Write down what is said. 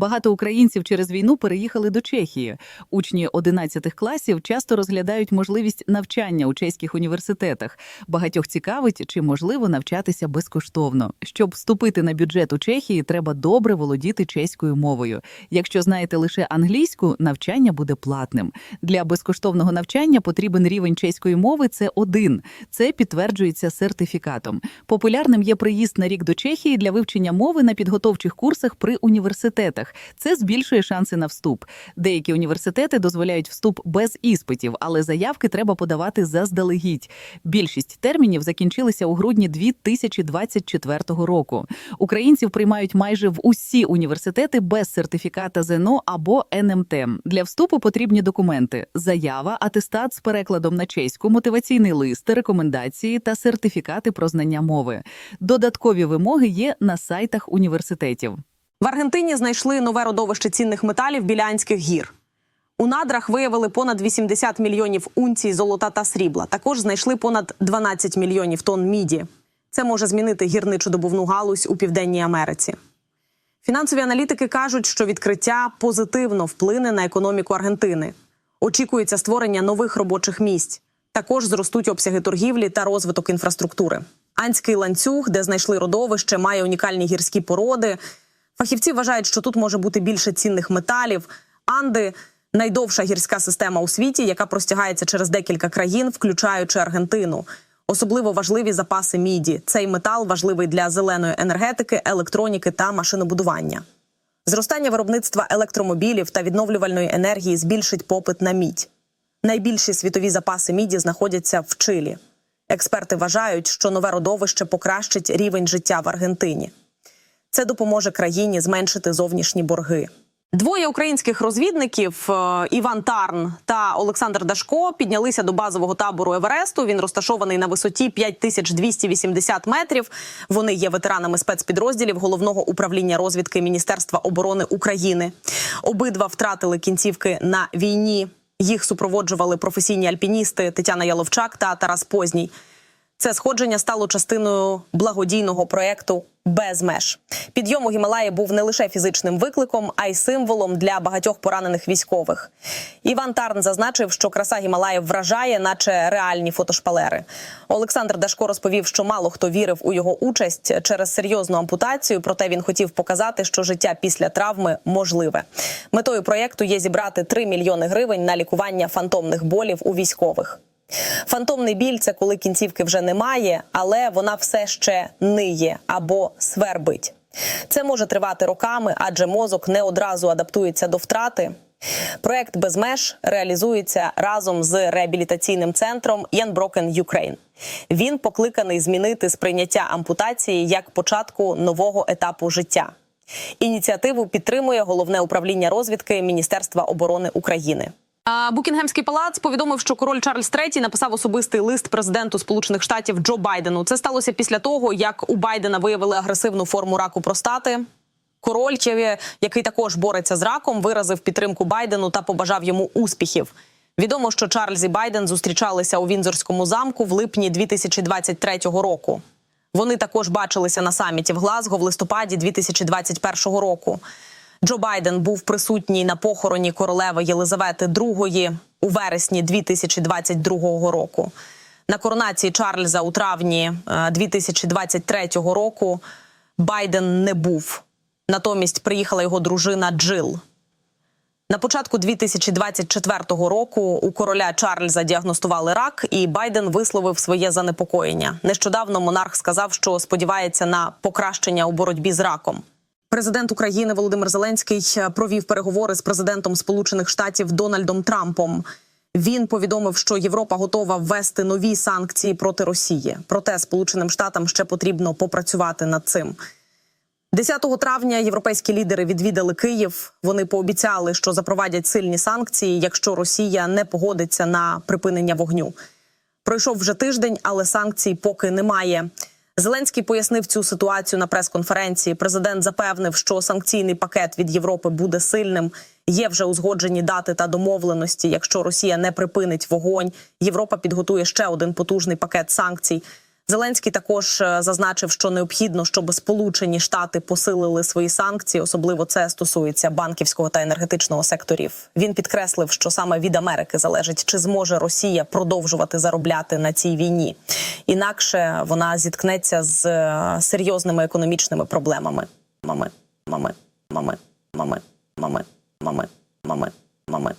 Багато українців через війну переїхали до Чехії. Учні 11 класів часто розглядають можливість навчання у чеських університетах. Багатьох цікавить, чи можливо навчатися безкоштовно. Щоб вступити на бюджет у Чехії, треба добре володіти чеською мовою. Якщо знаєте лише англійську, навчання буде платним. Для безкоштовного навчання потрібен рівень чеської мови це один. Це підтверджується сертифікатом. Популярним є приїзд на рік до Чехії для вивчення мови на підготовчих курсах при університетах. Це збільшує шанси на вступ. Деякі університети дозволяють вступ без іспитів, але заявки треба подавати заздалегідь. Більшість термінів закінчилися у грудні 2024 року. Українців приймають майже в усі університети без сертифіката ЗНО або НМТ. Для вступу потрібні документи: заява, атестат з перекладом на чеську, мотиваційний лист, рекомендації та сертифікати про знання мови. Додаткові вимоги є на сайтах університетів. В Аргентині знайшли нове родовище цінних металів Білянських гір. У надрах виявили понад 80 мільйонів унцій золота та срібла. Також знайшли понад 12 мільйонів тонн міді. Це може змінити гірничо-добувну галузь у Південній Америці. Фінансові аналітики кажуть, що відкриття позитивно вплине на економіку Аргентини. Очікується створення нових робочих місць. Також зростуть обсяги торгівлі та розвиток інфраструктури. Анський ланцюг, де знайшли родовище, має унікальні гірські породи. Фахівці вважають, що тут може бути більше цінних металів. Анди найдовша гірська система у світі, яка простягається через декілька країн, включаючи Аргентину. Особливо важливі запаси міді. Цей метал важливий для зеленої енергетики, електроніки та машинобудування. Зростання виробництва електромобілів та відновлювальної енергії збільшить попит на мідь. Найбільші світові запаси міді знаходяться в Чилі. Експерти вважають, що нове родовище покращить рівень життя в Аргентині. Це допоможе країні зменшити зовнішні борги. Двоє українських розвідників е, Іван Тарн та Олександр Дашко піднялися до базового табору Евересту. Він розташований на висоті 5280 метрів. Вони є ветеранами спецпідрозділів головного управління розвідки Міністерства оборони України. Обидва втратили кінцівки на війні. Їх супроводжували професійні альпіністи Тетяна Яловчак та Тарас Позній. Це сходження стало частиною благодійного проєкту без меж. Підйом у Гімалаї був не лише фізичним викликом, а й символом для багатьох поранених військових. Іван Тарн зазначив, що краса Гімалаїв вражає, наче реальні фотошпалери. Олександр Дашко розповів, що мало хто вірив у його участь через серйозну ампутацію. Проте він хотів показати, що життя після травми можливе. Метою проєкту є зібрати 3 мільйони гривень на лікування фантомних болів у військових. Фантомний біль це коли кінцівки вже немає, але вона все ще ниє або свербить. Це може тривати роками, адже мозок не одразу адаптується до втрати. Проект без меж реалізується разом з реабілітаційним центром Unbroken Ukraine. Він покликаний змінити сприйняття ампутації як початку нового етапу життя. Ініціативу підтримує головне управління розвідки Міністерства оборони України. Букінгемський палац повідомив, що король Чарльз III написав особистий лист президенту Сполучених Штатів Джо Байдену. Це сталося після того, як у Байдена виявили агресивну форму раку простати. Король, який також бореться з раком, виразив підтримку Байдену та побажав йому успіхів. Відомо, що Чарльз і Байден зустрічалися у Вінзорському замку в липні 2023 року. Вони також бачилися на саміті в Глазго в листопаді 2021 року. Джо Байден був присутній на похороні королеви Єлизавети II у вересні 2022 року. На коронації Чарльза у травні 2023 року Байден не був. Натомість приїхала його дружина Джил. На початку 2024 року у короля Чарльза діагностували рак, і Байден висловив своє занепокоєння. Нещодавно монарх сказав, що сподівається на покращення у боротьбі з раком. Президент України Володимир Зеленський провів переговори з президентом Сполучених Штатів Дональдом Трампом. Він повідомив, що Європа готова ввести нові санкції проти Росії. Проте Сполученим Штатам ще потрібно попрацювати над цим. 10 травня європейські лідери відвідали Київ. Вони пообіцяли, що запровадять сильні санкції, якщо Росія не погодиться на припинення вогню. Пройшов вже тиждень, але санкцій поки немає. Зеленський пояснив цю ситуацію на прес-конференції. Президент запевнив, що санкційний пакет від Європи буде сильним. Є вже узгоджені дати та домовленості. Якщо Росія не припинить вогонь, Європа підготує ще один потужний пакет санкцій. Зеленський також е, зазначив, що необхідно, щоб Сполучені Штати посилили свої санкції. Особливо це стосується банківського та енергетичного секторів. Він підкреслив, що саме від Америки залежить, чи зможе Росія продовжувати заробляти на цій війні. Інакше вона зіткнеться з е, серйозними економічними проблемами. Мами, мами, мами, мами, мами, мами, мами, мами.